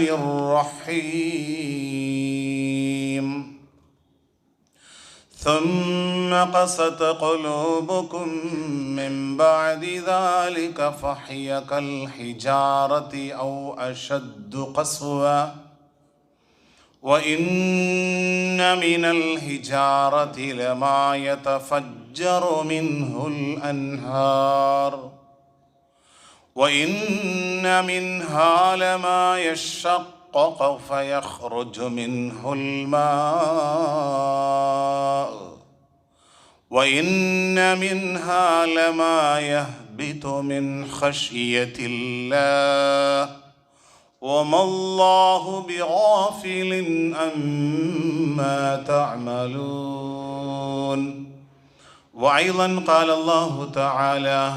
الرحمن الرحيم. ثم قست قلوبكم من بعد ذلك فهي كالحجارة أو أشد قسوةً. وإن من الحجارة لما يتفجر منه الأنهار. وإن منها لما يشقق فيخرج منه الماء. وإن منها لما يهبط من خشية الله. وما الله بغافل أما تعملون. وأيضا قال الله تعالى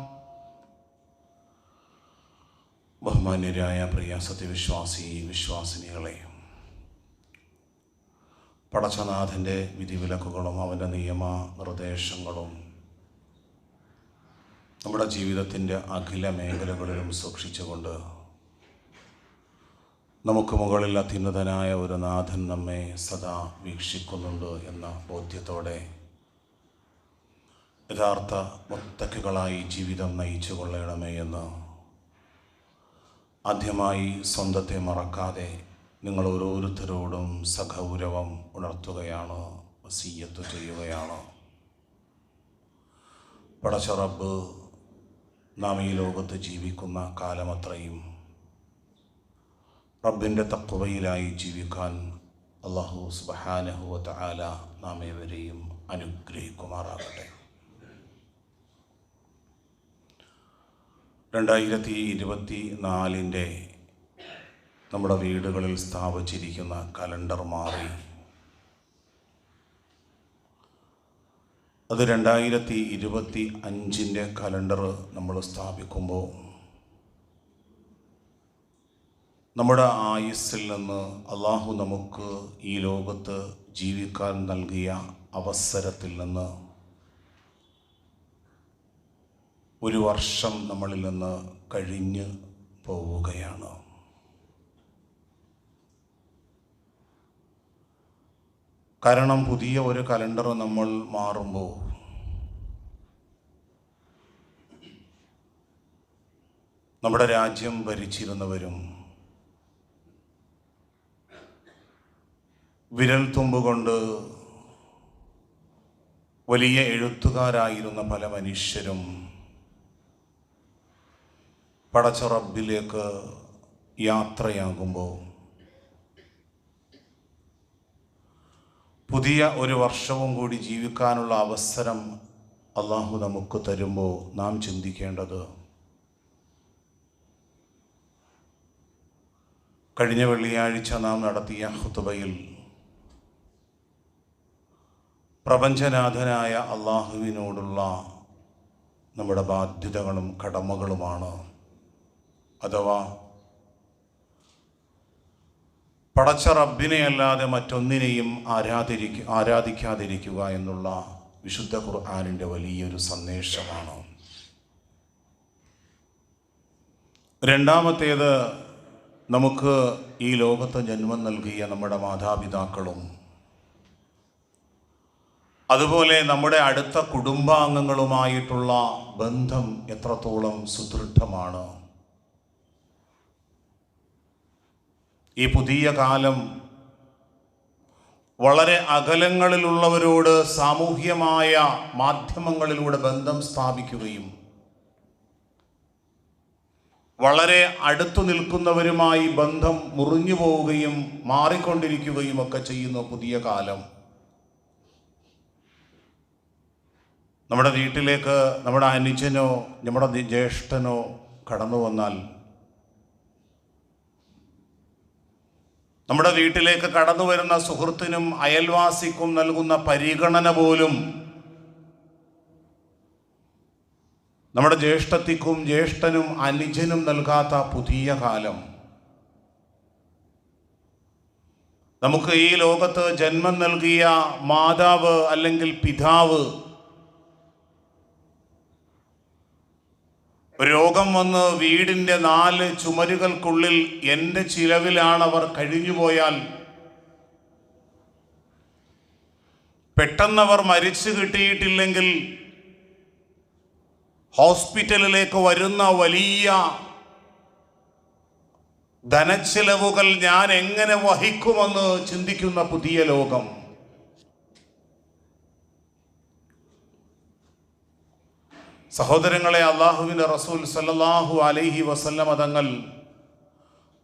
ബഹുമാന്യരായ പ്രിയ സത്യവിശ്വാസി വിശ്വാസിനികളെ പടച്ചനാഥന്റെ വിധിവിലക്കുകളും അവന്റെ നിയമ നിർദ്ദേശങ്ങളും നമ്മുടെ ജീവിതത്തിന്റെ അഖില മേഖലകളിലും സൂക്ഷിച്ചുകൊണ്ട് നമുക്ക് മുകളിൽ അത്യുന്നതനായ ഒരു നാഥൻ നമ്മെ സദാ വീക്ഷിക്കുന്നുണ്ട് എന്ന ബോധ്യത്തോടെ യഥാർത്ഥ മുത്തക്കുകളായി ജീവിതം നയിച്ചു കൊള്ളണമേ എന്ന് ആദ്യമായി സ്വന്തത്തെ മറക്കാതെ നിങ്ങൾ ഓരോരുത്തരോടും സഗൗരവം ഉണർത്തുകയാണ് വസീയത്ത് ചെയ്യുകയാണ്. പടച്ചറബ് നാം ഈ ലോകത്ത് ജീവിക്കുന്ന കാലമത്രയും റബ്ബിന്റെ തക്കുവയിലായി ജീവിക്കാൻ അള്ളാഹു സുബഹാനഹുവ ആല നാം ഏവരെയും അനുഗ്രഹിക്കുമാറാകട്ടെ. രണ്ടായിരത്തി ഇരുപത്തി നാലിന്റെ നമ്മുടെ വീടുകളിൽ സ്ഥാപിച്ചിരിക്കുന്ന കലണ്ടർ മാറി. അത് രണ്ടായിരത്തി ഇരുപത്തി അഞ്ചിന്റെ കലണ്ടർ നമ്മൾ സ്ഥാപിക്കുമ്പോൾ നമ്മുടെ ആയുസ്സിൽ നിന്ന് അള്ളാഹു നമുക്ക് ഈ ലോകത്ത് ജീവിക്കാൻ നൽകിയ അവസരത്തിൽ നിന്ന് ഒരു വർഷം നമ്മളിൽ നിന്ന് കഴിഞ്ഞ് പോവുകയാണ്. കാരണം പുതിയ ഒരു കലണ്ടർ നമ്മൾ മാറുമ്പോൾ നമ്മുടെ രാജ്യം ഭരിച്ചിരുന്നവരും വിരൽ തുമ്പുകൊണ്ട് വലിയ എഴുത്തുകാരായിരുന്ന പല മനുഷ്യരും പടച്ച റബ്ബിലേക്ക് യാത്രയാകുമ്പോൾ പുതിയ ഒരു വർഷവും കൂടി ജീവിക്കാനുള്ള അവസരം അള്ളാഹു നമുക്ക് തരുമ്പോൾ നാം ചിന്തിക്കേണ്ടത് കഴിഞ്ഞ വെള്ളിയാഴ്ച നാം നടത്തിയ ഹുത്തുബയിൽ പ്രപഞ്ചനാഥനായ അള്ളാഹുവിനോടുള്ള നമ്മുടെ ബാധ്യതകളും കടമകളുമാണ് അഥവാ പടച്ച റബ്ബിനെ അല്ലാതെ മറ്റൊന്നിനെയും ആരാധിരിക്ക ആരാധിക്കാതിരിക്കുക എന്നുള്ള വിശുദ്ധ ഖുർആാനിന്റെ വലിയൊരു സന്ദേശമാണ്. രണ്ടാമത്തേത് നമുക്ക് ഈ ലോകത്ത് ജന്മം നൽകിയ നമ്മുടെ മാതാപിതാക്കളും അതുപോലെ നമ്മുടെ അടുത്ത കുടുംബാംഗങ്ങളുമായിട്ടുള്ള ബന്ധം എത്രത്തോളം സുദൃഢമാണ്. ഈ പുതിയ കാലം വളരെ അകലങ്ങളിലുള്ളവരോട് സാമൂഹ്യമായ മാധ്യമങ്ങളിലൂടെ ബന്ധം സ്ഥാപിക്കുകയും വളരെ അടുത്തു നിൽക്കുന്നവരുമായി ബന്ധം മുറിഞ്ഞു പോവുകയും മാറിക്കൊണ്ടിരിക്കുകയും ഒക്കെ ചെയ്യുന്ന പുതിയ കാലം. നമ്മുടെ വീട്ടിലേക്ക് നമ്മുടെ അനുജനോ നമ്മുടെ ജ്യേഷ്ഠനോ കടന്നു വന്നാൽ നമ്മുടെ വീട്ടിലേക്ക് കടന്നു വരുന്ന സുഹൃത്തിനും അയൽവാസിക്കും നൽകുന്ന പരിഗണന പോലും നമ്മുടെ ജ്യേഷ്ഠത്തിക്കും ജ്യേഷ്ഠനും അനുജനും നൽകാത്ത പുതിയ കാലം. നമുക്ക് ഈ ലോകത്ത് ജന്മം നൽകിയ മാതാവ് അല്ലെങ്കിൽ പിതാവ് രോഗം വന്ന് വീടിന്റെ നാല് ചുമരുകൾക്കുള്ളിൽ എന്റെ ചിലവിലാണ് അവർ കഴിഞ്ഞുപോയാൽ പെട്ടെന്നവർ മരിച്ചു കിട്ടിയിട്ടില്ലെങ്കിൽ ഹോസ്പിറ്റലിലേക്ക് വരുന്ന വലിയ ധനച്ചെലവുകൾ ഞാൻ എങ്ങനെ വഹിക്കുമെന്ന് ചിന്തിക്കുന്ന പുതിയ ലോകം. സഹോദരങ്ങളെ അള്ളാഹുവിൻ്റെ റസൂൽ സല്ലല്ലാഹു അലൈഹി വസല്ലമ തങ്ങൾ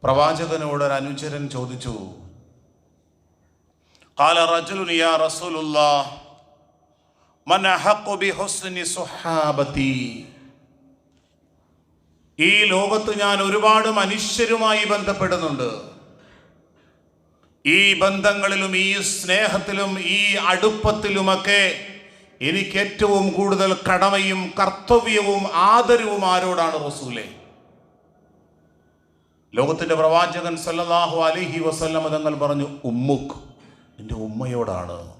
പ്രവാചകനോട് ഒരു അനുചരൻ ചോദിച്ചു قال رجل يا رسول الله من أحق بحسن صحابتي ഈ ലോകത്ത് ഞാൻ ഒരുപാട് മനുഷ്യരുമായി ബന്ധപ്പെടുന്നുണ്ട് ഈ ബന്ധങ്ങളിലും ഈ സ്നേഹത്തിലും ഈ അടുപ്പത്തിലുമൊക്കെ എനിക്ക് ഏറ്റവും കൂടുതൽ കടമയും കർത്തവ്യവും ആദരവും ആരോടാണ് റസൂലെ? ലോകത്തിന്റെ പ്രവാചകൻ സല്ലാഹു അലൈഹി വസല്ലമ തങ്ങൾ പറഞ്ഞു ഉമ്മുക്ക് എന്റെ ഉമ്മയോടാണ്.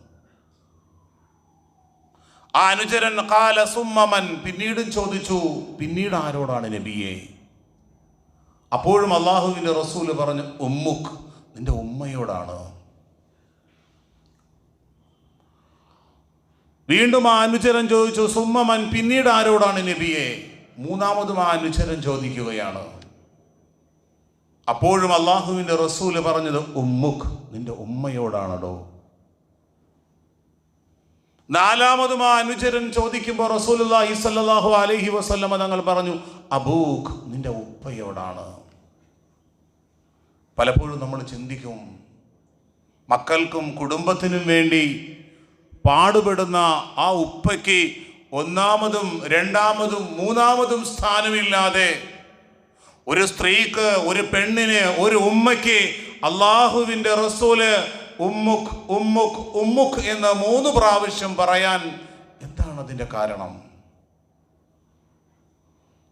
ആ അനുചരൻ കാല സുമ്മമൻ പിന്നീടും ചോദിച്ചു പിന്നീട് ആരോടാണ് നബിയെ? അപ്പോഴും അള്ളാഹുവിന്റെ റസൂൽ പറഞ്ഞു ഉമ്മുക്ക് നിന്റെ ഉമ്മയോടാണ്. വീണ്ടും ആ അനുചരൻ ചോദിച്ചു സുമ്മമൻ പിന്നീട് ആരോടാണ് നബിയെ? മൂന്നാമതും ആ അനുചരൻ ചോദിക്കുകയാണ്. അപ്പോഴും അള്ളാഹുവിന്റെ റസൂൽ പറഞ്ഞത് ഉമ്മുഖ് നിന്റെ ഉമ്മയോടാണടോ. നാലാമതും ആ അനുചരൻ ചോദിക്കുമ്പോൾ റസൂലുള്ളാഹി സ്വല്ലല്ലാഹു അലൈഹി വസ്ല്ലമ തങ്ങൾ പറഞ്ഞു അബൂഖ് നിന്റെ ഉപ്പയോടാണ്. പലപ്പോഴും നമ്മൾ ചിന്തിക്കും മക്കൾക്കും കുടുംബത്തിനും വേണ്ടി പാടുപെടുന്ന ആ ഉപ്പയ്ക്ക് ഒന്നാമതും രണ്ടാമതും മൂന്നാമതും സ്ഥാനമില്ലാതെ ഒരു സ്ത്രീക്ക് ഒരു പെണ്ണിന് ഒരു ഉമ്മയ്ക്ക് അള്ളാഹുവിന്റെ റസൂൽ ഉമ്മുഖ് ഉമ്മുഖ് ഉമ്മുഖ് എന്ന് മൂന്ന് പ്രാവശ്യം പറയാൻ എന്താണ് അതിന്റെ കാരണം?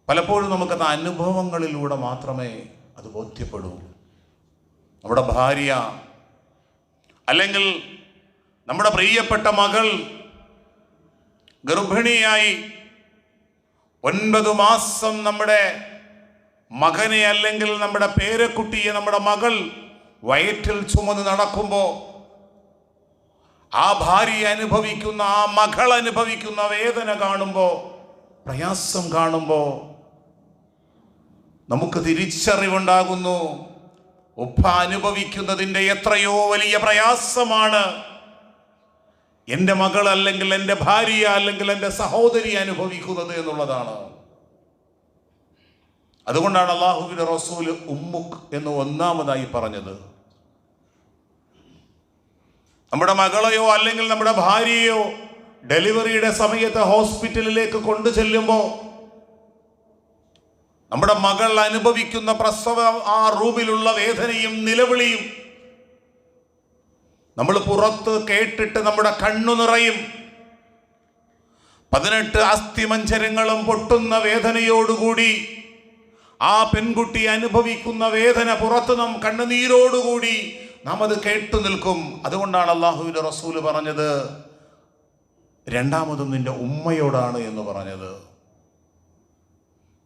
പലപ്പോഴും നമുക്കത് അനുഭവങ്ങളിലൂടെ മാത്രമേ അത് ബോധ്യപ്പെടൂ. നമ്മുടെ ഭാര്യ അല്ലെങ്കിൽ നമ്മുടെ പ്രിയപ്പെട്ട മകൾ ഗർഭിണിയായി ഒൻപത് മാസം നമ്മുടെ മകനെ അല്ലെങ്കിൽ നമ്മുടെ പേരക്കുട്ടിയെ നമ്മുടെ മകൾ വയറ്റിൽ ചുമന്ന് നടക്കുമ്പോൾ ആ ഭാര്യ അനുഭവിക്കുന്ന ആ മകൾ അനുഭവിക്കുന്ന വേദന കാണുമ്പോൾ പ്രയാസം കാണുമ്പോൾ നമുക്ക് തിരിച്ചറിവുണ്ടാകുന്നു. ഉപ്പ അനുഭവിക്കുന്നതിന്റെ എത്രയോ വലിയ പ്രയാസമാണ്. എന്റെ മകൾ അല്ലെങ്കിൽ എന്റെ ഭാര്യ അല്ലെങ്കിൽ എന്റെ സഹോദരി അനുഭവിക്കുന്നത് എന്നുള്ളതാണ്. അതുകൊണ്ടാണ് അള്ളാഹുവിന്റെ റസൂൽ ഉമ്മുക്ക് എന്ന് ഒന്നാമതായി പറഞ്ഞത്. നമ്മുടെ മകളെയോ അല്ലെങ്കിൽ നമ്മുടെ ഭാര്യയോ ഡെലിവറിയുടെ സമയത്ത് ഹോസ്പിറ്റലിലേക്ക് കൊണ്ടു ചെല്ലുമ്പോൾ നമ്മുടെ മകൾ അനുഭവിക്കുന്ന പ്രസവ ആ റൂമിലുള്ള വേദനയും നിലവിളിയും നമ്മൾ പുറത്ത് കേട്ടിട്ട് നമ്മുടെ കണ്ണു നിറയും. പതിനെട്ട് അസ്ഥിമഞ്ചരങ്ങളും പൊട്ടുന്ന വേദനയോടുകൂടി ആ പെൺകുട്ടി അനുഭവിക്കുന്ന വേദന പുറത്ത് നാം കണ്ണുനീരോടുകൂടി നാം അത് കേട്ടു നിൽക്കും. അതുകൊണ്ടാണ് അള്ളാഹുവിന്റെ റസൂൽ പറഞ്ഞത് രണ്ടാമതും നിന്റെ ഉമ്മയോടാണ് എന്ന് പറഞ്ഞത്.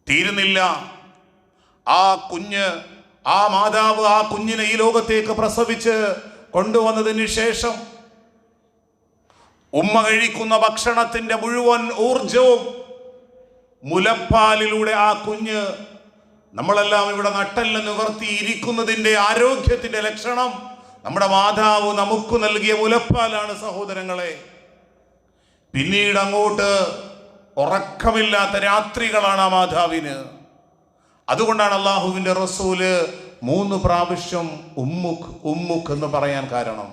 തീരുന്നില്ല. ആ കുഞ്ഞ് ആ മാതാവ് ആ കുഞ്ഞിനെ ഈ ലോകത്തേക്ക് പ്രസവിച്ച് കൊണ്ടുവന്നതിന് ശേഷം ഉമ്മ കഴിക്കുന്ന ഭക്ഷണത്തിന്റെ മുഴുവൻ ഊർജവും മുലപ്പാലിലൂടെ ആ കുഞ്ഞ് നമ്മളെല്ലാം ഇവിടെ നട്ടല്ല നിവർത്തിയിരിക്കുന്നതിന്റെ ആരോഗ്യത്തിന്റെ ലക്ഷണം നമ്മുടെ മാതാവ് നമുക്ക് നൽകിയ മുലപ്പാലാണ് സഹോദരങ്ങളെ. പിന്നീട് അങ്ങോട്ട് ഉറക്കമില്ലാത്ത രാത്രികളാണ് ആ മാതാവിന്. അതുകൊണ്ടാണ് അള്ളാഹുവിന്റെ റസൂൽ മൂന്ന് പ്രാവശ്യം ഉമ്മുഖ് ഉമ്മുഖ് എന്ന് പറയാൻ കാരണം.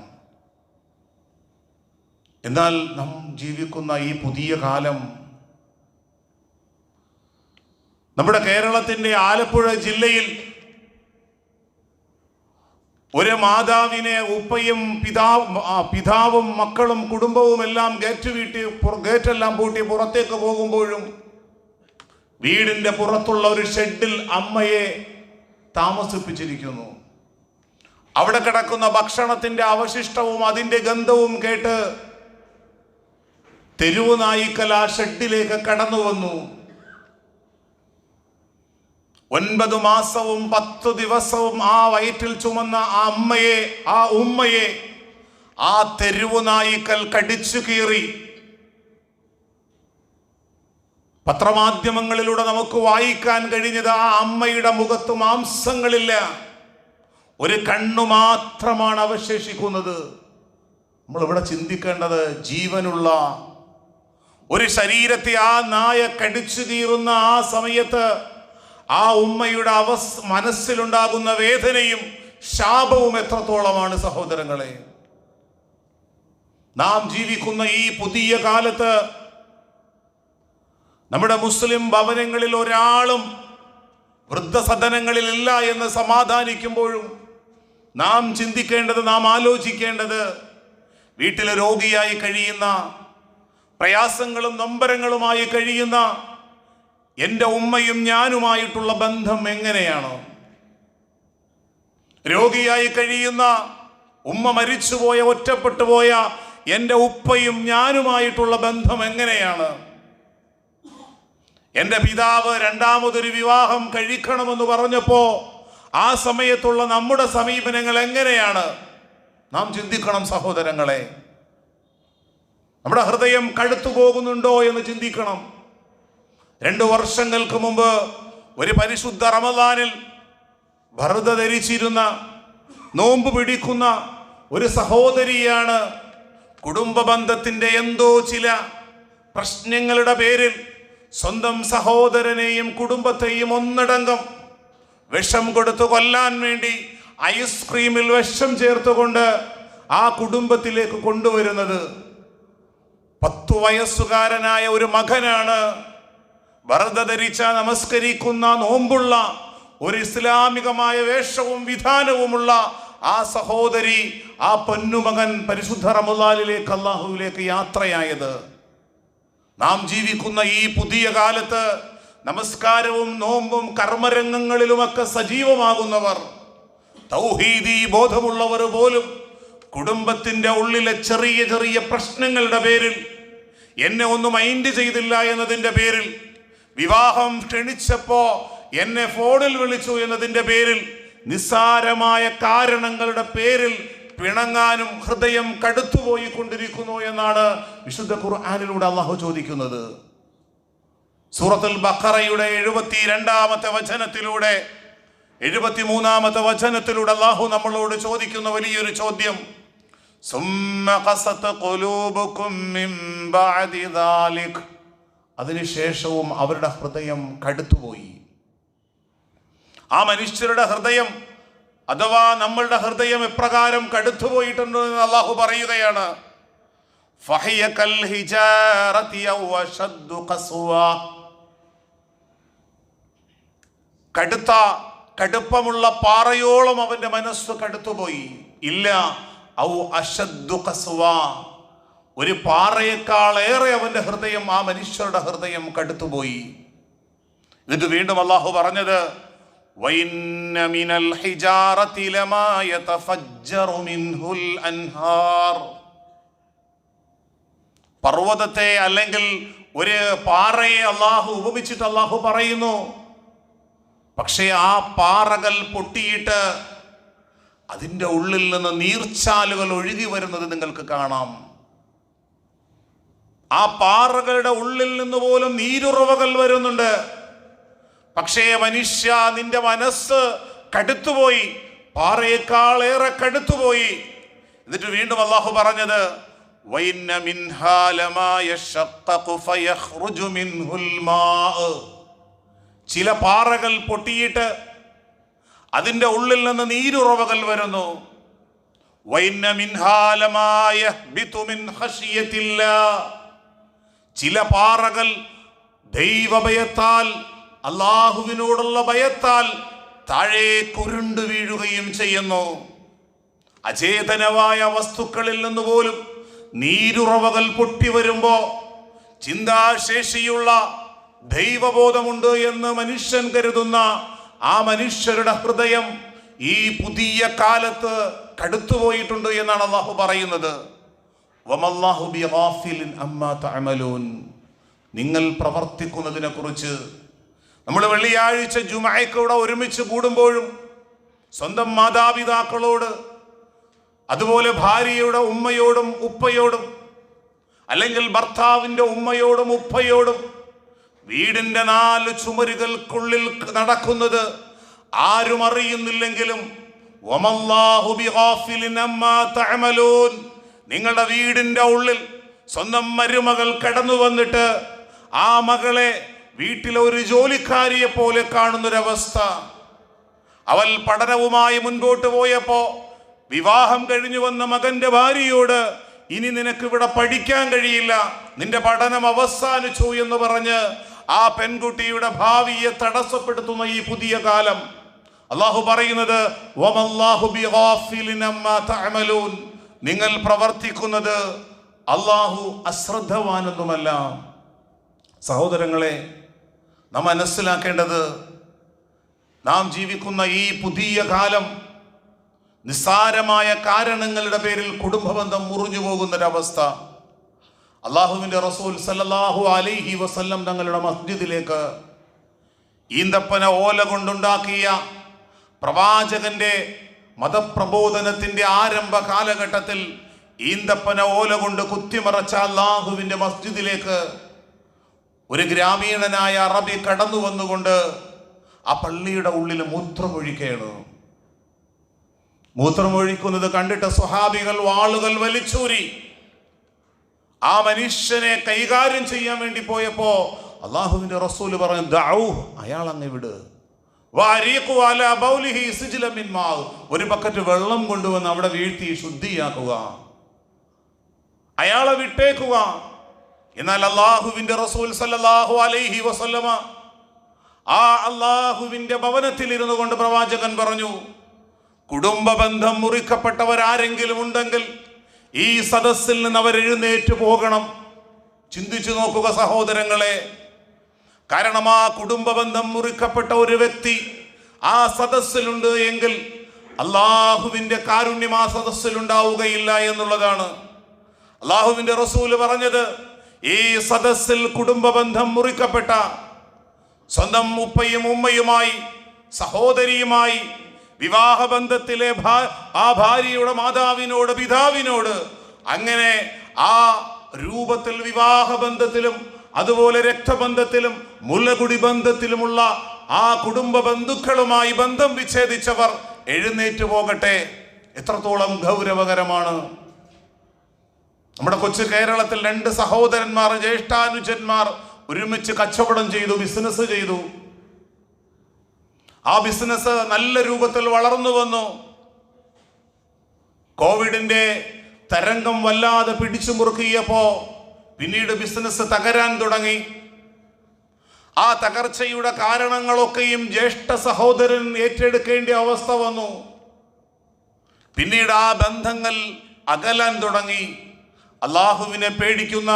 എന്നാൽ നാം ജീവിക്കുന്ന ഈ പുതിയ കാലം നമ്മുടെ കേരളത്തിന്റെ ആലപ്പുഴ ജില്ലയിൽ ഒരു മാതാവിനെ ഉപ്പയും പിതാവ് പിതാവും മക്കളും കുടുംബവും എല്ലാം ഗേറ്റ് വീട്ടി ഗേറ്റെല്ലാം പൂട്ടി പുറത്തേക്ക് പോകുമ്പോഴും വീടിന്റെ പുറത്തുള്ള ഒരു ഷെഡിൽ അമ്മയെ താമസിപ്പിച്ചിരിക്കുന്നു. അവിടെ കിടക്കുന്ന ഭക്ഷണത്തിന്റെ അവശിഷ്ടവും അതിന്റെ ഗന്ധവും കേട്ട് തെരുവ് നായിക്കൽ ഷെഡിലേക്ക് കടന്നു വന്നു. ഒൻപത് മാസവും പത്ത് ദിവസവും ആ വയറ്റിൽ ചുമന്ന ആ അമ്മയെ ആ ഉമ്മയെ ആ തെരുവ് നായിക്കൽ കടിച്ചു കീറി. പത്രമാധ്യമങ്ങളിലൂടെ നമുക്ക് വായിക്കാൻ കഴിഞ്ഞത് ആ അമ്മയുടെ മുഖത്ത് മാംസങ്ങളില്ല. ഒരു കണ്ണു മാത്രമാണ് അവശേഷിക്കുന്നത്. നമ്മളിവിടെ ചിന്തിക്കേണ്ടത് ജീവനുള്ള ഒരു ശരീരത്തെ ആ നായ കടിച്ചു തീരുന്ന ആ സമയത്ത് ആ ഉമ്മയുടെ അവസ് മനസ്സിലുണ്ടാകുന്ന വേദനയും ശാപവും എത്രത്തോളമാണ് സഹോദരങ്ങളെ. നാം ജീവിക്കുന്ന ഈ പുതിയ കാലത്ത് നമ്മുടെ മുസ്ലിം ഭവനങ്ങളിൽ ഒരാളും വൃദ്ധസദനങ്ങളിലില്ല എന്ന് സമാധാനിക്കുമ്പോഴും നാം ചിന്തിക്കേണ്ടത് നാം ആലോചിക്കേണ്ടത് വീട്ടിലെ രോഗിയായി കഴിയുന്ന പ്രയാസങ്ങളും നൊമ്പരങ്ങളുമായി കഴിയുന്ന എന്റെ ഉമ്മയും ഞാനുമായിട്ടുള്ള ബന്ധം എങ്ങനെയാണ്? രോഗിയായി കഴിയുന്ന ഉമ്മ മരിച്ചുപോയ ഒറ്റപ്പെട്ടു പോയ എന്റെ ഉപ്പയും ഞാനുമായിട്ടുള്ള ബന്ധം എങ്ങനെയാണ്? എന്റെ പിതാവ് രണ്ടാമതൊരു വിവാഹം കഴിക്കണമെന്ന് പറഞ്ഞപ്പോൾ ആ സമയത്തുള്ള നമ്മുടെ സമീപനങ്ങൾ എങ്ങനെയാണ്? നാം ചിന്തിക്കണം സഹോദരങ്ങളെ. നമ്മുടെ ഹൃദയം കഴുത്തു പോകുന്നുണ്ടോ എന്ന് ചിന്തിക്കണം. രണ്ടു വർഷങ്ങൾക്ക് മുമ്പ് ഒരു പരിശുദ്ധ റമദാനിൽ ഭരത ധരിച്ചിരുന്ന നോമ്പ് പിടിക്കുന്ന ഒരു സഹോദരിയാണ് കുടുംബ ബന്ധത്തിന്റെ എന്തോ ചില പ്രശ്നങ്ങളുടെ പേരിൽ സ്വന്തം സഹോദരനെയും കുടുംബത്തെയും ഒന്നടങ്കം വിഷം കൊടുത്തു കൊല്ലാൻ വേണ്ടി ഐസ്ക്രീമിൽ വിഷം ചേർത്തുകൊണ്ട് ആ കുടുംബത്തിലേക്ക് കൊണ്ടുവരുന്നത് പത്തു വയസ്സുകാരനായ ഒരു മകനാണ്. വറുത ധരിച്ച നമസ്കരിക്കുന്ന നോമ്പുള്ള ഒരു ഇസ്ലാമികമായ വേഷവും വിധാനവുമുള്ള ആ സഹോദരി ആ പൊന്നുമകൻ പരിശുദ്ധ റമുലാലിലേക്ക് അള്ളാഹുവിലേക്ക് യാത്രയായത്. നാം ജീവിക്കുന്ന ഈ പുതിയ കാലത്ത് നമസ്കാരവും നോമ്പും കർമ്മരംഗങ്ങളിലുമൊക്കെ സജീവമാകുന്നവർ തൗഹീദി ബോധമുള്ളവർ പോലും കുടുംബത്തിന്റെ ഉള്ളിലെ ചെറിയ ചെറിയ പ്രശ്നങ്ങളുടെ പേരിൽ എന്നെ ഒന്നും മൈൻഡ് ചെയ്തില്ല എന്നതിന്റെ പേരിൽ വിവാഹം ക്ഷണിച്ചപ്പോൾ എന്നെ ഫോണിൽ വിളിച്ചു എന്നതിന്റെ പേരിൽ നിസ്സാരമായ കാരണങ്ങളുടെ പേരിൽ പിണങ്ങാനും ഹൃദയം കടുത്തുപോയി കൊണ്ടിരിക്കുന്നു എന്നാണ് വിശുദ്ധ ഖുർആാനിലൂടെ അള്ളാഹു ചോദിക്കുന്നത്. സൂറത്തുൽ ബഖറയുടെ എഴുപത്തി രണ്ടാമത്തെ വചനത്തിലൂടെ എഴുപത്തി മൂന്നാമത്തെ വചനത്തിലൂടെ അള്ളാഹു നമ്മളോട് ചോദിക്കുന്ന വലിയൊരു ചോദ്യം. അതിനുശേഷവും അവരുടെ ഹൃദയം കടുത്തുപോയി. ആ മനുഷ്യരുടെ ഹൃദയം അഥവാ നമ്മളുടെ ഹൃദയം എപ്രകാരം കടുത്തുപോയിട്ടുണ്ട് എന്ന് അള്ളാഹു പറയുകയാണ്. കടുത്ത കടുപ്പമുള്ള പാറയോളം അവന്റെ മനസ്സ് കടുത്തുപോയി. ഇല്ല ഔ അശദ്. ഒരു പാറയേക്കാൾ ഏറെ അവന്റെ ഹൃദയം ആ മനുഷ്യരുടെ ഹൃദയം കടുത്തുപോയി. എന്നിട്ട് വീണ്ടും അള്ളാഹു പറഞ്ഞത് وَإِنَّ مِنَ الْحِجَارَةِ لَمَا يَتَفَجَّرُ مِنْهُ الْأَنْهَارُ പർവ്വതത്തെ അല്ലെങ്കിൽ ഒരു പാറയെ അള്ളാഹു ഉപമിച്ചിട്ട് അള്ളാഹു പറയുന്നു പക്ഷേ ആ പാറകൾ പൊട്ടിയിട്ട് അതിൻ്റെ ഉള്ളിൽ നിന്ന് നീർച്ചാലുകൾ ഒഴുകി വരുന്നത് നിങ്ങൾക്ക് കാണാം ആ പാറകളുടെ ഉള്ളിൽ നിന്ന് പോലും നീരുറവകൾ വരുന്നുണ്ട് പക്ഷേ മനുഷ്യ നിന്റെ മനസ്സ് കടുത്തുപോയി പാറയേക്കാൾ ഏറെ കടുത്തുപോയി എന്നിട്ട് വീണ്ടും അള്ളാഹു പറഞ്ഞത്. ചില പാറകൾ പൊട്ടിയിട്ട് അതിന്റെ ഉള്ളിൽ നിന്ന് നീരുറവകൾ വരുന്നു. ചില പാറകൾ ദൈവഭയത്താൽ അള്ളാഹുവിനോടുള്ള ഭയത്താൽ താഴെ കുരുണ്ടു വീഴുകയും ചെയ്യുന്നു അചേതനമായ വസ്തുക്കളിൽ നിന്ന് പോലും നീരുറവകൾ പൊട്ടി വരുമ്പോ ചിന്താശേഷിയുള്ള ദൈവബോധമുണ്ട് എന്ന് മനുഷ്യൻ കരുതുന്ന ആ മനുഷ്യരുടെ ഹൃദയം ഈ പുതിയ കാലത്ത് കടുത്തുപോയിട്ടുണ്ട് എന്നാണ് അള്ളാഹു പറയുന്നത്. നിങ്ങൾ പ്രവർത്തിക്കുന്നതിനെ കുറിച്ച് നമ്മൾ വെള്ളിയാഴ്ച ജുമായക്കൂടെ ഒരുമിച്ച് കൂടുമ്പോഴും സ്വന്തം മാതാപിതാക്കളോട് അതുപോലെ ഭാര്യയുടെ ഉമ്മയോടും ഉപ്പയോടും അല്ലെങ്കിൽ ഭർത്താവിന്റെ ഉമ്മയോടും ഉപ്പയോടും വീടിന്റെ നാല് ചുമരുകൾക്കുള്ളിൽ നടക്കുന്നത് ആരും അറിയുന്നില്ലെങ്കിലും. നിങ്ങളുടെ വീടിന്റെ ഉള്ളിൽ സ്വന്തം മരുമകൾ കടന്നു വന്നിട്ട് ആ മകളെ വീട്ടിലെ ഒരു ജോലിക്കാരിയെ പോലെ കാണുന്നൊരവസ്ഥ. അവൾ പഠനവുമായി മുൻപോട്ട് പോയപ്പോ വിവാഹം കഴിഞ്ഞു വന്ന മകന്റെ ഭാര്യയോട് ഇനി നിനക്ക് ഇവിടെ പഠിക്കാൻ കഴിയില്ല. നിന്റെ പഠനം അവസാനിച്ചു എന്ന് പറഞ്ഞ് ആ പെൺകുട്ടിയുടെ ഭാവിയെ തടസ്സപ്പെടുത്തുന്ന ഈ പുതിയ കാലം. അള്ളാഹു പറയുന്നത്. നിങ്ങൾ പ്രവർത്തിക്കുന്നത് അള്ളാഹു അശ്രദ്ധവാനൊന്നുമല്ല. സഹോദരങ്ങളെ നാം മനസ്സിലാക്കേണ്ടത് നാം ജീവിക്കുന്ന ഈ പുതിയ കാലം നിസ്സാരമായ കാരണങ്ങളുടെ പേരിൽ കുടുംബബന്ധം മുറിഞ്ഞു പോകുന്നൊരവസ്ഥ. അള്ളാഹുവിന്റെ റസൂൽ സല്ലാഹു അലൈഹി വസല്ലം തങ്ങളുടെ മസ്ജിദിലേക്ക് ഈന്തപ്പന ഓല കൊണ്ടുണ്ടാക്കിയ പ്രവാചകന്റെ മതപ്രബോധനത്തിന്റെ ആരംഭ കാലഘട്ടത്തിൽ ഈന്തപ്പന ഓല കൊണ്ട് കുത്തിമറച്ച അള്ളാഹുവിന്റെ മസ്ജിദിലേക്ക് ഒരു ഗ്രാമീണനായ അറബി കടന്നു വന്നുകൊണ്ട് ആ പള്ളിയുടെ ഉള്ളിൽ മൂത്രമൊഴിക്കുകയാണ് മൂത്രമൊഴിക്കുന്നത് കണ്ടിട്ട് സ്വഹാബികൾ വാളുകൾ വലിച്ചൂരി. ആ മനുഷ്യനെ കൈകാര്യം ചെയ്യാൻ വേണ്ടി പോയപ്പോ അള്ളാഹുവിന്റെ റസൂൽ പറഞ്ഞു ദൗ അയാൾ അങ്ങ് വിട്. ഒരു ബക്കറ്റ് വെള്ളം കൊണ്ടുവന്ന് അവിടെ വീഴ്ത്തി ശുദ്ധിയാക്കുക. അയാളെ വിട്ടേക്കുക. എന്നാൽ അള്ളാഹുവിന്റെ റസൂൽ സല്ലാഹു അലൈഹി വസല്ലമ ആ അള്ളാഹുവിന്റെ ഭവനത്തിൽ ഇരുന്നു കൊണ്ട് പ്രവാചകൻ പറഞ്ഞു കുടുംബ ബന്ധം മുറിക്കപ്പെട്ടവരാരെങ്കിലും ഉണ്ടെങ്കിൽ ഈ സദസ്സിൽ നിന്ന് അവർ എഴുന്നേറ്റ് പോകണം. ചിന്തിച്ചു നോക്കുക സഹോദരങ്ങളെ. കാരണം ആ കുടുംബ ബന്ധം മുറിക്കപ്പെട്ട ഒരു വ്യക്തി ആ സദസ്സിലുണ്ട് എങ്കിൽ അള്ളാഹുവിന്റെ കാരുണ്യം ആ സദസ്സിലുണ്ടാവുകയില്ല എന്നുള്ളതാണ്. അള്ളാഹുവിന്റെ റസൂൽ പറഞ്ഞത് ഈ സദസ്സിൽ കുടുംബ ബന്ധം മുറിക്കപ്പെട്ട സ്വന്തം ഉപ്പയും ഉമ്മയുമായി സഹോദരിയുമായി വിവാഹബന്ധത്തിലെ ബന്ധത്തിലെ ആ ഭാര്യയുടെ മാതാവിനോട് പിതാവിനോട് അങ്ങനെ ആ രൂപത്തിൽ വിവാഹബന്ധത്തിലും അതുപോലെ രക്തബന്ധത്തിലും മുല്ലകുടി ബന്ധത്തിലുമുള്ള ആ കുടുംബ ബന്ധുക്കളുമായി ബന്ധം വിച്ഛേദിച്ചവർ എഴുന്നേറ്റ് പോകട്ടെ. എത്രത്തോളം ഗൗരവകരമാണ്. നമ്മുടെ കൊച്ചു കേരളത്തിൽ രണ്ട് സഹോദരന്മാർ ജ്യേഷ്ഠാനുജന്മാർ ഒരുമിച്ച് കച്ചവടം ചെയ്തു ബിസിനസ് ചെയ്തു. ആ ബിസിനസ് നല്ല രൂപത്തിൽ വളർന്നു വന്നു. കോവിഡിന്റെ തരംഗം വല്ലാതെ പിടിച്ചു മുറുക്കിയപ്പോ പിന്നീട് ബിസിനസ് തകരാൻ തുടങ്ങി. ആ തകർച്ചയുടെ കാരണങ്ങളൊക്കെയും ജ്യേഷ്ഠ സഹോദരൻ ഏറ്റെടുക്കേണ്ട അവസ്ഥ വന്നു. പിന്നീട് ആ ബന്ധങ്ങൾ അകലാൻ തുടങ്ങി. അള്ളാഹുവിനെ പേടിക്കുന്ന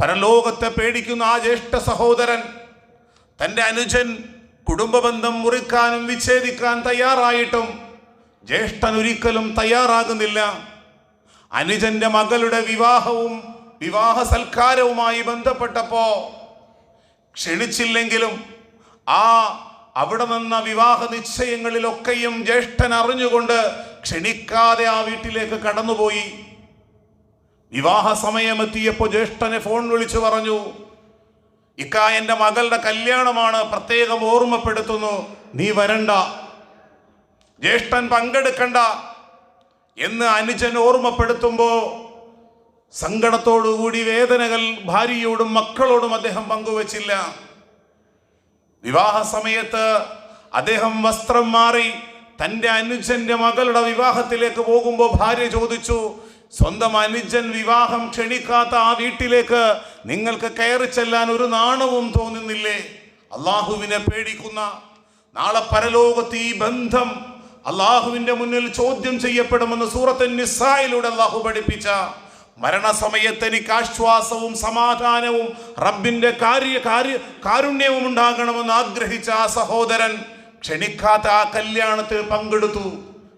പരലോകത്തെ പേടിക്കുന്ന ആ ജ്യേഷ്ഠ സഹോദരൻ തന്റെ അനുജൻ കുടുംബബന്ധം മുറിക്കാനും വിച്ഛേദിക്കാൻ തയ്യാറായിട്ടും ജ്യേഷ്ഠൻ ഒരിക്കലും തയ്യാറാകുന്നില്ല. അനുജന്റെ മകളുടെ വിവാഹവും വിവാഹ സൽക്കാരവുമായി ബന്ധപ്പെട്ടപ്പോ ക്ഷണിച്ചില്ലെങ്കിലും ആ അവിടെ നിന്ന വിവാഹ നിശ്ചയങ്ങളിലൊക്കെയും ജ്യേഷ്ഠൻ അറിഞ്ഞുകൊണ്ട് ക്ഷണിക്കാതെ ആ വീട്ടിലേക്ക് കടന്നുപോയി. വിവാഹ സമയമെത്തിയപ്പോൾ ജ്യേഷ്ഠനെ ഫോൺ വിളിച്ചു പറഞ്ഞു ഇക്ക എന്റെ മകളുടെ കല്യാണമാണ് പ്രത്യേകം ഓർമ്മപ്പെടുത്തുന്നു. നീ വരണ്ട. ജ്യേഷ്ഠൻ പങ്കെടുക്കണ്ട. എന്ന് അനുജൻ ഓർമ്മപ്പെടുത്തുമ്പോ സങ്കടത്തോടുകൂടി വേദനകൾ ഭാര്യയോടും മക്കളോടും അദ്ദേഹം പങ്കുവച്ചില്ല. വിവാഹ സമയത്ത് അദ്ദേഹം വസ്ത്രം മാറി തന്റെ അനുജന്റെ മകളുടെ വിവാഹത്തിലേക്ക് പോകുമ്പോൾ ഭാര്യ ചോദിച്ചു സ്വന്തം അനുജൻ വിവാഹം ക്ഷണിക്കാത്ത ആ വീട്ടിലേക്ക് നിങ്ങൾക്ക് കയറി ചെല്ലാൻ ഒരു നാണവും തോന്നുന്നില്ലേ? അള്ളാഹുവിനെ പേടിക്കുന്ന നാളെ പരലോകത്ത് ഈ ബന്ധം അള്ളാഹുവിന്റെ മുന്നിൽ ചോദ്യം ചെയ്യപ്പെടുമെന്ന് സൂറത്ത് നിസ്സായിലൂടെ അള്ളാഹു പഠിപ്പിച്ച. മരണസമയത്ത് എനിക്ക് ആശ്വാസവും സമാധാനവും റബ്ബിന്റെ കാര്യ കാര്യ കാരുണ്യവും ഉണ്ടാകണമെന്ന് ആഗ്രഹിച്ച ആ സഹോദരൻ ക്ഷണിക്കാത്ത ആ കല്യാണത്തിൽ പങ്കെടുത്തു.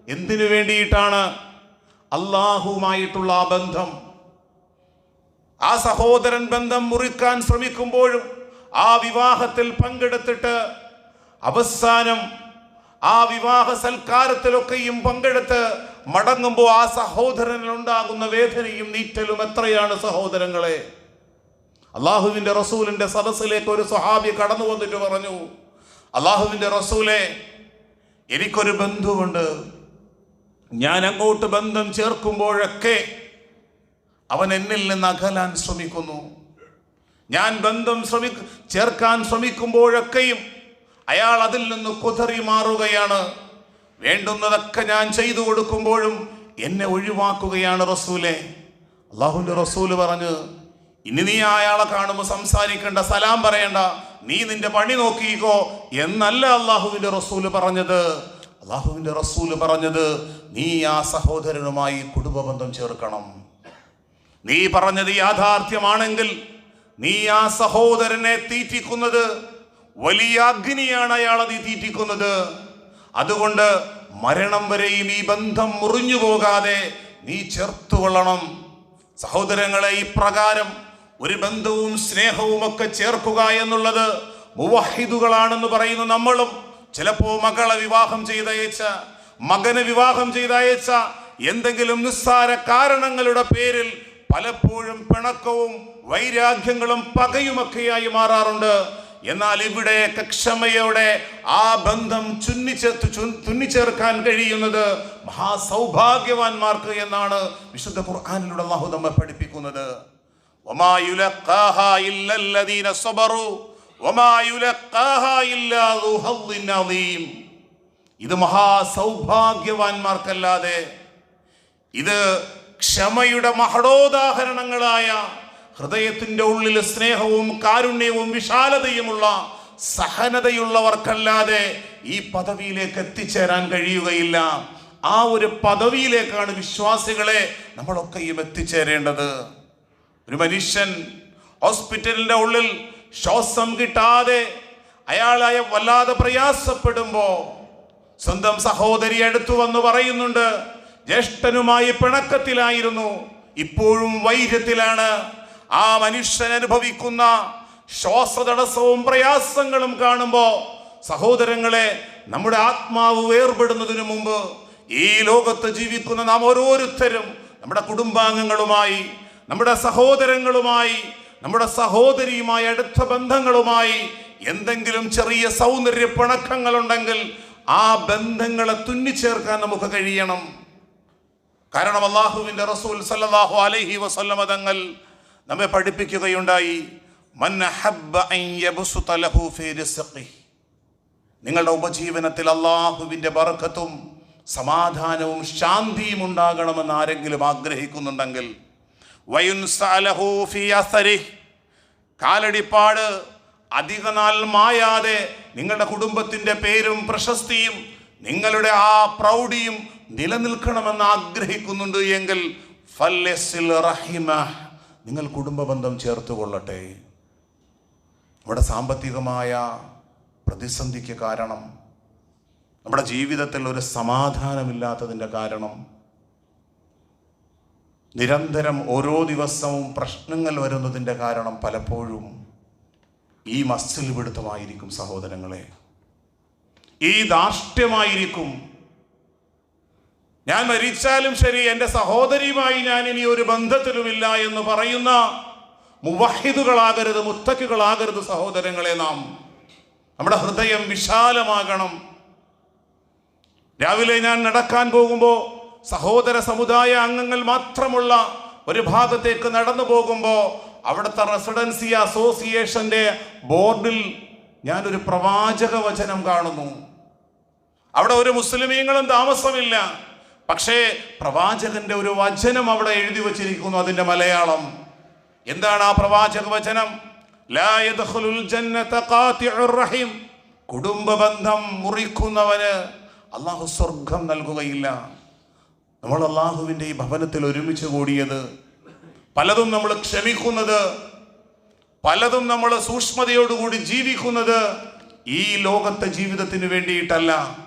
എന്തിനു വേണ്ടിയിട്ടാണ് അള്ളാഹുവുമായിട്ടുള്ള ആ ബന്ധം. ആ സഹോദരൻ ബന്ധം മുറിക്കാൻ ശ്രമിക്കുമ്പോഴും ആ വിവാഹത്തിൽ പങ്കെടുത്തിട്ട് അവസാനം ആ വിവാഹ സൽക്കാരത്തിലൊക്കെയും പങ്കെടുത്ത് മടങ്ങുമ്പോൾ ആ സഹോദരനിൽ ഉണ്ടാകുന്ന വേദനയും നീറ്റലും എത്രയാണ് സഹോദരങ്ങളെ? അള്ളാഹുവിന്റെ റസൂലിന്റെ സദസ്സിലേക്ക് ഒരു സ്വഹാബി കടന്നു വന്നിട്ട് പറഞ്ഞു അള്ളാഹുവിന്റെ റസൂലെ എനിക്കൊരു ബന്ധുവുണ്ട്. ഞാൻ അങ്ങോട്ട് ബന്ധം ചേർക്കുമ്പോഴൊക്കെ അവൻ എന്നിൽ നിന്ന് അകലാൻ ശ്രമിക്കുന്നു. ഞാൻ ബന്ധം ശ്രമി ചേർക്കാൻ ശ്രമിക്കുമ്പോഴൊക്കെയും അയാൾ അതിൽ നിന്ന് കുതറി മാറുകയാണ്. വേണ്ടുന്നതൊക്കെ ഞാൻ ചെയ്തു കൊടുക്കുമ്പോഴും എന്നെ ഒഴിവാക്കുകയാണ് റസൂലെ. അള്ളാഹുവിന്റെ റസൂൽ പറഞ്ഞ് ഇനി നീ അയാളെ കാണുമ്പോൾ സംസാരിക്കേണ്ട സലാം പറയണ്ട നീ നിന്റെ പണി നോക്കിക്കോ എന്നല്ല അള്ളാഹുവിന്റെ റസൂൽ പറഞ്ഞത്. അള്ളാഹുവിന്റെ റസൂൽ പറഞ്ഞത് നീ ആ സഹോദരനുമായി കുടുംബബന്ധം ചേർക്കണം. നീ പറഞ്ഞത് യാഥാർത്ഥ്യമാണെങ്കിൽ നീ ആ സഹോദരനെ തീറ്റിക്കുന്നത് വലിയ അഗ്നിയാണ് അയാൾ നീ തീറ്റിക്കുന്നത്. അതുകൊണ്ട് മരണം വരെയും ഈ ബന്ധം മുറിഞ്ഞു പോകാതെ നീ ചേർത്തുകൊള്ളണം. സഹോദരങ്ങളെ ഇപ്രകാരം ഒരു ബന്ധവും സ്നേഹവും ഒക്കെ ചേർക്കുക എന്നുള്ളത് മുവഹിദുകളാണെന്ന് പറയുന്ന നമ്മളും. ചിലപ്പോൾ മകളെ വിവാഹം ചെയ്തയച്ച മകന് വിവാഹം ചെയ്തയച്ച എന്തെങ്കിലും നിസ്സാര കാരണങ്ങളുടെ പേരിൽ പലപ്പോഴും പിണക്കവും വൈരാഗ്യങ്ങളും പകയുമൊക്കെയായി മാറാറുണ്ട്. എന്നാൽ ഇവിടെയൊക്കെ ക്ഷമയോടെ ആ ബന്ധം ചുന്നിച്ചേർത്ത് തുന്നിച്ചേർക്കാൻ കഴിയുന്നത് മഹാസൗഭാഗ്യവാന്മാർക്ക് എന്നാണ് വിശുദ്ധ ഖുർആാനിലൂടെ അള്ളാഹു നമ്മെ പഠിപ്പിക്കുന്നത്. ഒമായുലീന സബറു ഒമായുലീം ഇത് മഹാസൗഭാഗ്യവാന്മാർക്കല്ലാതെ ഇത് ക്ഷമയുടെ മഹടോദാഹരണങ്ങളായ ഹൃദയത്തിന്റെ ഉള്ളിൽ സ്നേഹവും കാരുണ്യവും വിശാലതയുമുള്ള സഹനതയുള്ളവർക്കല്ലാതെ ഈ പദവിയിലേക്ക് എത്തിച്ചേരാൻ കഴിയുകയില്ല. ആ ഒരു പദവിയിലേക്കാണ് വിശ്വാസികളെ നമ്മളൊക്കെയും എത്തിച്ചേരേണ്ടത്. ഒരു മനുഷ്യൻ ഹോസ്പിറ്റലിന്റെ ഉള്ളിൽ ശ്വാസം കിട്ടാതെ അയാളായ വല്ലാതെ പ്രയാസപ്പെടുമ്പോ സ്വന്തം സഹോദരി അടുത്തു വന്ന് പറയുന്നുണ്ട് ജ്യേഷ്ഠനുമായി പിണക്കത്തിലായിരുന്നു ഇപ്പോഴും വൈര്യത്തിലാണ്. ആ മനുഷ്യൻ അനുഭവിക്കുന്ന ശ്വാസതടസ്സവും പ്രയാസങ്ങളും കാണുമ്പോൾ സഹോദരങ്ങളെ നമ്മുടെ ആത്മാവ് വേർപെടുന്നതിനു മുമ്പ് ഈ ലോകത്ത് ജീവിക്കുന്ന നാം ഓരോരുത്തരും നമ്മുടെ കുടുംബാംഗങ്ങളുമായി നമ്മുടെ സഹോദരങ്ങളുമായി നമ്മുടെ സഹോദരിയുമായി അടുത്ത ബന്ധങ്ങളുമായി എന്തെങ്കിലും ചെറിയ സൗന്ദര്യ പിണക്കങ്ങളുണ്ടെങ്കിൽ ആ ബന്ധങ്ങളെ തുന്നിച്ചേർക്കാൻ നമുക്ക് കഴിയണം കാരണം അള്ളാഹുവിന്റെ റസൂൽ സല്ലാഹു അലൈഹി വസല്ലമ തങ്ങൾ നമ്മെ പഠിപ്പിക്കുകയുണ്ടായി നിങ്ങളുടെ ഉപജീവനത്തിൽ അള്ളാഹുവിന്റെ ബർക്കത്തും സമാധാനവും ശാന്തിയും ഉണ്ടാകണമെന്ന് ആരെങ്കിലും ആഗ്രഹിക്കുന്നുണ്ടെങ്കിൽ കാലടിപ്പാട്. കാലടിപ്പാട് അധികനാൾ മായാതെ നിങ്ങളുടെ കുടുംബത്തിന്റെ പേരും പ്രശസ്തിയും നിങ്ങളുടെ ആ പ്രൗഢിയും നിലനിൽക്കണമെന്ന് ആഗ്രഹിക്കുന്നുണ്ട് എങ്കിൽ റഹിമ നിങ്ങൾ കുടുംബ ബന്ധം ചേർത്ത് കൊള്ളട്ടെ നമ്മുടെ സാമ്പത്തികമായ പ്രതിസന്ധിക്ക് കാരണം നമ്മുടെ ജീവിതത്തിൽ ഒരു സമാധാനമില്ലാത്തതിന്റെ കാരണം നിരന്തരം ഓരോ ദിവസവും പ്രശ്നങ്ങൾ വരുന്നതിന്റെ കാരണം പലപ്പോഴും ഈ മസ്സിൽ പിടുത്തമായിരിക്കും സഹോദരങ്ങളെ. ഈ ധാർഷ്ട്യമായിരിക്കും. ഞാൻ മരിച്ചാലും ശരി എന്റെ സഹോദരിയുമായി ഞാൻ ഇനി ഒരു ബന്ധത്തിലുമില്ല എന്ന് പറയുന്ന മുവഹിദുകളാകരുത് മുത്തക്കുകളാകരുത് സഹോദരങ്ങളെ നാം. നമ്മുടെ ഹൃദയം വിശാലമാകണം. രാവിലെ ഞാൻ നടക്കാൻ പോകുമ്പോൾ സഹോദര സമുദായ അംഗങ്ങൾ മാത്രമുള്ള ഒരു ഭാഗത്തേക്ക് നടന്നു പോകുമ്പോൾ അവിടുത്തെ റെസിഡൻസി അസോസിയേഷന്റെ ബോർഡിൽ ഞാനൊരു പ്രവാചക വചനം കാണുന്നു. അവിടെ ഒരു മുസ്ലിമീങ്ങളും താമസമില്ല. പക്ഷേ പ്രവാചകന്റെ ഒരു വചനം അവിടെ എഴുതി വച്ചിരിക്കുന്നു അതിന്റെ മലയാളം. എന്താണ് ആ പ്രവാചക വചനം? കുടുംബ ബന്ധം മുറിക്കുന്നവന് അള്ളാഹു സ്വർഗം നൽകുകയില്ല. നമ്മൾ അള്ളാഹുവിന്റെ ഈ ഭവനത്തിൽ ഒരുമിച്ച് കൂടിയത് പലതും നമ്മൾ ക്ഷമിക്കുന്നത് പലതും നമ്മൾ സൂക്ഷ്മതയോടുകൂടി ജീവിക്കുന്നത് ഈ ലോകത്തെ ജീവിതത്തിന് വേണ്ടിയിട്ടല്ല.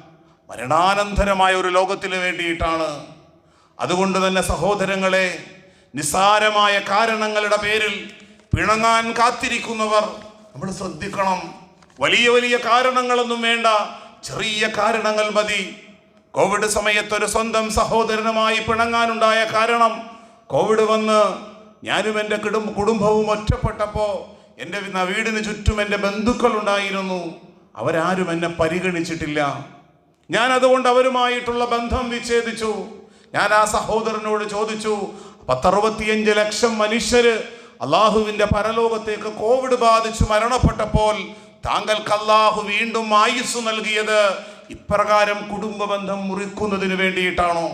മരണാനന്തരമായ ഒരു ലോകത്തിന് വേണ്ടിയിട്ടാണ്. അതുകൊണ്ട് തന്നെ സഹോദരങ്ങളെ നിസ്സാരമായ കാരണങ്ങളുടെ പേരിൽ പിണങ്ങാൻ കാത്തിരിക്കുന്നവർ നമ്മൾ ശ്രദ്ധിക്കണം. വലിയ വലിയ കാരണങ്ങളൊന്നും വേണ്ട. ചെറിയ കാരണങ്ങൾ മതി. കോവിഡ് സമയത്തൊരു സ്വന്തം സഹോദരനുമായി പിണങ്ങാനുണ്ടായ കാരണം കോവിഡ് വന്ന് ഞാനും എന്റെ കുടും കുടുംബവും ഒറ്റപ്പെട്ടപ്പോൾ എന്റെ വീടിന് ചുറ്റും എന്റെ ബന്ധുക്കൾ ഉണ്ടായിരുന്നു അവരാരും എന്നെ പരിഗണിച്ചിട്ടില്ല. ഞാൻ അതുകൊണ്ട് അവരുമായിട്ടുള്ള ബന്ധം വിച്ഛേദിച്ചു. ഞാൻ ആ സഹോദരനോട് ചോദിച്ചു പത്തറുപത്തിയഞ്ച് ലക്ഷം മനുഷ്യര് അള്ളാഹുവിന്റെ പരലോകത്തേക്ക് കോവിഡ് ബാധിച്ചു മരണപ്പെട്ടപ്പോൾ താങ്കൾക്ക് അള്ളാഹു വീണ്ടും ആയുസ് നൽകിയത് ഇപ്രകാരം കുടുംബ ബന്ധം മുറിക്കുന്നതിന് വേണ്ടിയിട്ടാണോ?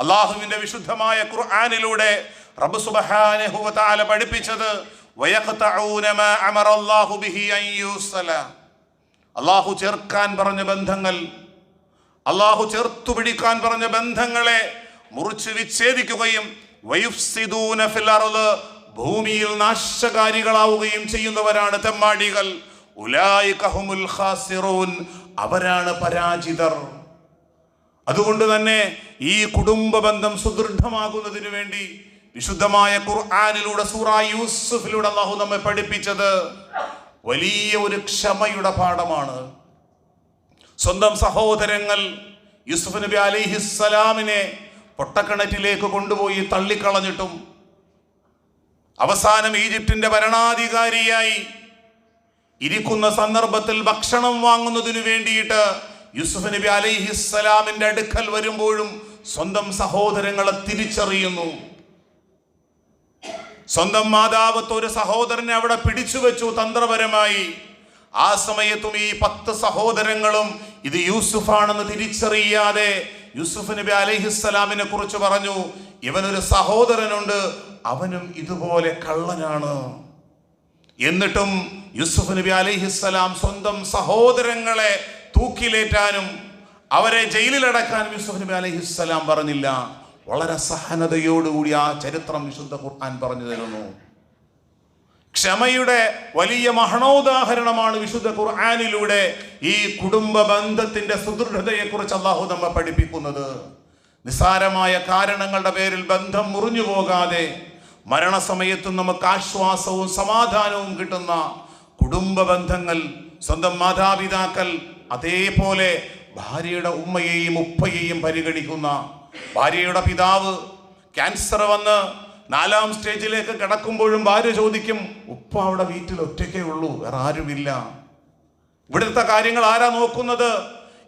അള്ളാഹുവിന്റെ വിശുദ്ധമായ ഖുർആനിലൂടെ റബ്ബ് സുബ്ഹാനഹു വ തആല പഠിപ്പിച്ചത് അള്ളാഹു ചേർക്കാൻ പറഞ്ഞ ബന്ധങ്ങൾ അള്ളാഹു ചേർത്തു പിടിക്കാൻ പറഞ്ഞ ബന്ധങ്ങളെ മുറിച്ച് വിച്ഛേദിക്കുകയും ഭൂമിയിൽ നാശകാരികളാവുകയും ചെയ്യുന്നവരാണ് തെമ്മാടികൾ. അവരാണ് പരാജിതർ. അതുകൊണ്ട് തന്നെ ഈ കുടുംബ ബന്ധം സുദൃഢമാകുന്നതിന് വേണ്ടി വിശുദ്ധമായ ഖുർആാനിലൂടെ സൂറ യൂസുഫിലൂടെ അള്ളാഹു നമ്മെ പഠിപ്പിച്ചത് വലിയ ഒരു ക്ഷമയുടെ പാഠമാണ്. സ്വന്തം സഹോദരങ്ങൾ യൂസുഫ് നബി അലിഹിസ്സലാമിനെ പൊട്ടക്കിണറ്റിലേക്ക് കൊണ്ടുപോയി തള്ളിക്കളഞ്ഞിട്ടും അവസാനം ഈജിപ്തിന്റെ ഭരണാധികാരിയായി ഇരിക്കുന്ന സന്ദർഭത്തിൽ ഭക്ഷണം വാങ്ങുന്നതിനു വേണ്ടിയിട്ട് യൂസുഫ് നബി അലൈഹിസ്സലാമിന്റെ അടുക്കൽ വരുമ്പോഴും സ്വന്തം സഹോദരങ്ങളെ തിരിച്ചറിയുന്നു. സ്വന്തം മാതാവത്ത് ഒരു സഹോദരനെ അവിടെ പിടിച്ചു വെച്ചു തന്ത്രപരമായി. ആ സമയത്തും ഈ പത്ത് സഹോദരങ്ങളും ഇത് യൂസുഫാണെന്ന് തിരിച്ചറിയാതെ യൂസുഫ് നബി അലഹിസ്സലാമിനെ കുറിച്ച് പറഞ്ഞു ഇവനൊരു സഹോദരനുണ്ട് അവനും ഇതുപോലെ കള്ളനാണ്. എന്നിട്ടും യൂസുഫ് നബി അലഹിസ്സലാം സ്വന്തം സഹോദരങ്ങളെ തൂക്കിലേറ്റാനും അവരെ ജയിലിലടക്കാനും യൂസുഫ് നബി അലഹിസ്സലാം പറഞ്ഞില്ല. വളരെ സഹനതയോടുകൂടി ആ ചരിത്രം വിശുദ്ധ ഖുർആൻ പറഞ്ഞു തരുന്നു. ക്ഷമയുടെ വലിയ മഹണോദാഹരണമാണ് വിശുദ്ധ ഖുർആാനിലൂടെ ഈ കുടുംബ ബന്ധത്തിന്റെ സുദൃഢതയെക്കുറിച്ച് അള്ളാഹു നമ്മെ പഠിപ്പിക്കുന്നത്. നിസാരമായ കാരണങ്ങളുടെ പേരിൽ ബന്ധം മുറിഞ്ഞു പോകാതെ മരണസമയത്തും നമുക്ക് ആശ്വാസവും സമാധാനവും കിട്ടുന്ന കുടുംബ ബന്ധങ്ങൾ സ്വന്തം മാതാപിതാക്കൾ അതേപോലെ ഭാര്യയുടെ ഉമ്മയെയും ഉപ്പയെയും പരിഗണിക്കുന്ന ഭാര്യയുടെ പിതാവ് ക്യാൻസർ വന്ന് നാലാം സ്റ്റേജിലേക്ക് കിടക്കുമ്പോഴും ഭാര്യ ചോദിക്കും ഉപ്പ അവിടെ വീട്ടിൽ ഒറ്റയ്ക്കേ ഉള്ളൂ വേറെ ആരുമില്ല. ഇവിടുത്തെ കാര്യങ്ങൾ ആരാ നോക്കുന്നത്?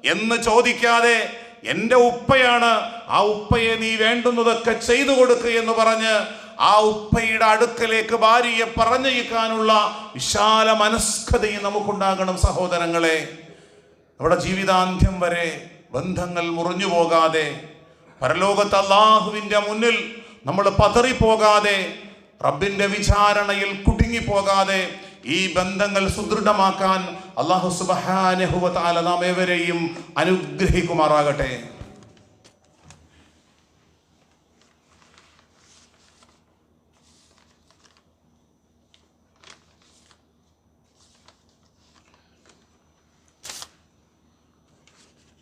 എന്ന് ചോദിക്കാതെ എന്റെ ഉപ്പയാണ് ആ ഉപ്പയെ നീ വേണ്ടുന്നതൊക്കെ ചെയ്തു കൊടുക്കുക എന്ന് പറഞ്ഞ് ആ ഉപ്പയുടെ അടുക്കലേക്ക് ഭാര്യയെ പറഞ്ഞയക്കാനുള്ള വിശാല മനസ്കതയും നമുക്കുണ്ടാകണം സഹോദരങ്ങളെ. നമ്മുടെ ജീവിതാന്ത്യം വരെ ബന്ധങ്ങൾ മുറിഞ്ഞു പോകാതെ പരലോകത്ത് അള്ളാഹുവിന്റെ മുന്നിൽ നമ്മൾ പതറിപ്പോകാതെ റബ്ബിന്റെ വിചാരണയിൽ കുടുങ്ങിപ്പോകാതെ ഈ ബന്ധങ്ങൾ സുദൃഢമാക്കാൻ അള്ളാഹു സുബഹാനഹുവ നാം ഏവരെയും അനുഗ്രഹിക്കുമാറാകട്ടെ.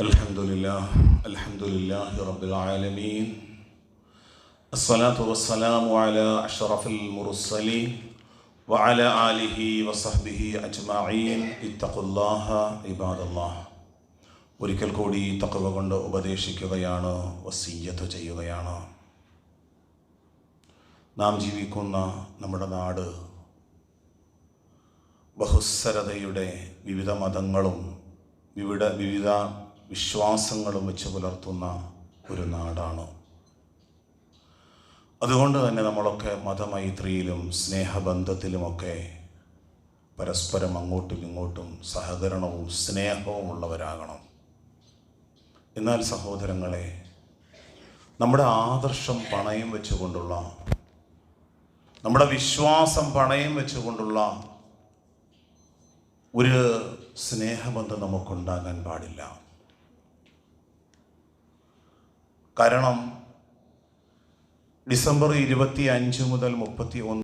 الحمد لله الحمد لله رب العالمين الصلاة والسلام على أشرف المرسلين وعلى آله وصحبه أجمعين اتقوا الله عباد الله ഒരിക്കൽ കൂടി തക്കവ കൊണ്ട് ഉപദേശിക്കുകയാണ് വസീയത്ത് ചെയ്യുകയാണ് നാം ജീവിക്കുന്ന നമ്മുടെ നാട് ബഹുസ്വരതയുടെ വിവിധ മതങ്ങളും വിവിധ വിവിധ വിശ്വാസങ്ങളും വെച്ച് പുലർത്തുന്ന ഒരു നാടാണ്. അതുകൊണ്ട് തന്നെ നമ്മളൊക്കെ മതമൈത്രിയിലും സ്നേഹബന്ധത്തിലുമൊക്കെ പരസ്പരം അങ്ങോട്ടും ഇങ്ങോട്ടും സഹകരണവും സ്നേഹവും ഉള്ളവരാകണം. എന്നാൽ സഹോദരങ്ങളെ നമ്മുടെ ആദർശം പണയം വെച്ചുകൊണ്ടുള്ള നമ്മുടെ വിശ്വാസം പണയം വെച്ചുകൊണ്ടുള്ള ഒരു സ്നേഹബന്ധം നമുക്കുണ്ടാകാൻ പാടില്ല. കാരണം ഡിസംബർ ഇരുപത്തി അഞ്ച് മുതൽ മുപ്പത്തി